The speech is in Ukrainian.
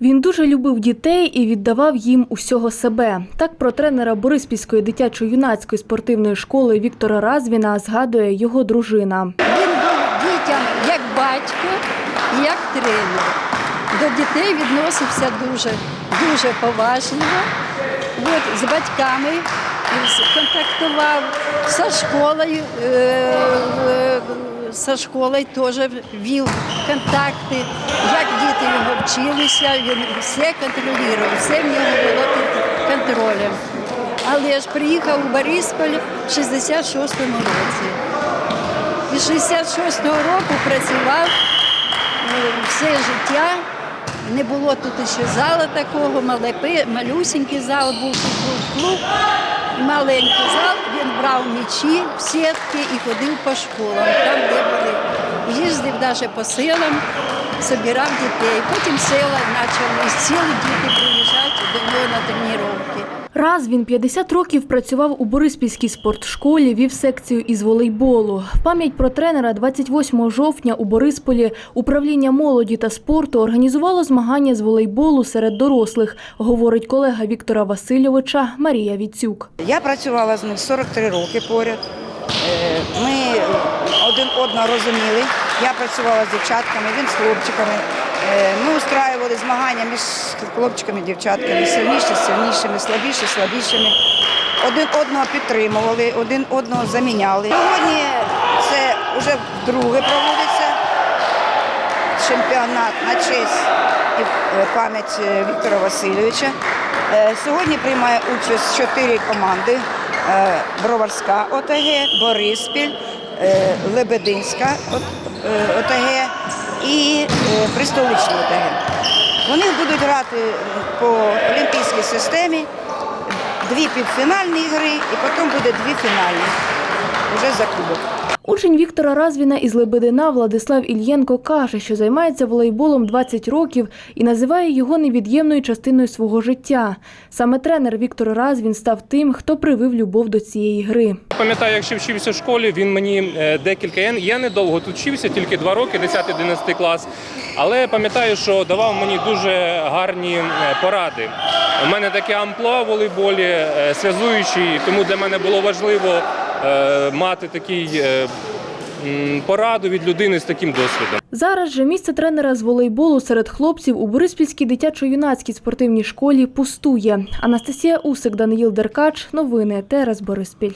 Він дуже любив дітей і віддавав їм усього себе. Так про тренера Бориспільської дитячо-юнацької спортивної школи Віктора Развіна згадує його дружина. Він був дітям як батько, як тренер. До дітей відносився дуже, дуже поважливо. От, з батьками контактував, зі школою, е, е, зі школою теж вів контакти, як діти його вчилися, він все контролював, все в нього було під контролем. Але ж приїхав у Борисполь в 66-му році. І 66-го року працював е, все життя. Не було тут ще зала такого, малюсінький зал був футбол-клуб, маленький зал. Він брав м'ячі сітки і ходив по школам, там, де були. Навіть по селам, збирав дітей. Потім села почали з сіл діти приїжджати до нього на тренування. Раз він 50 років працював у Бориспільській спортшколі, вів секцію із волейболу. В пам'ять про тренера 28 жовтня у Борисполі управління молоді та спорту організувало змагання з волейболу серед дорослих, говорить колега Віктора Васильовича Марія Віцюк. Я працювала з ним 43 роки поряд. Е, Ми один одного розуміли. Я працювала з дівчатками, він з хлопчиками. Е, Ми устраювали змагання між хлопчиками і дівчатками, сильніші з сильнішими, слабіші з слабішими. Один одного підтримували, один одного заміняли. Сьогодні це вже вдруге проводиться чемпіонат на честь і е, пам'ять е, Віктора Васильовича. Сьогодні приймає участь чотири команди: Броварська ОТГ, Бориспіль, Лебединська ОТГ і пристоличні ОТГ. Вони будуть грати по олімпійській системі дві півфінальні гри і потім буде дві фінальні вже за кубок. Учень Віктора Развіна із Лебедина Владислав Ільєнко каже, що займається волейболом 20 років і називає його невід'ємною частиною свого життя. Саме тренер Віктор Развін став тим, хто привив любов до цієї гри. Пам'ятаю, як ще вчився в школі, він мені е, декілька. Я недовго тут вчився, тільки два роки, 10-11 клас. Але пам'ятаю, що давав мені дуже гарні е, поради. У мене таке амплуа в волейболі, е, зв'язуючий, тому для мене було важливо е, мати такий е, пораду від людини з таким досвідом. Зараз же місце тренера з волейболу серед хлопців у Бориспільській дитячо-юнацькій спортивній школі пустує. Анастасія Усик, Даниїл Деркач. Новини ТРС Бориспіль.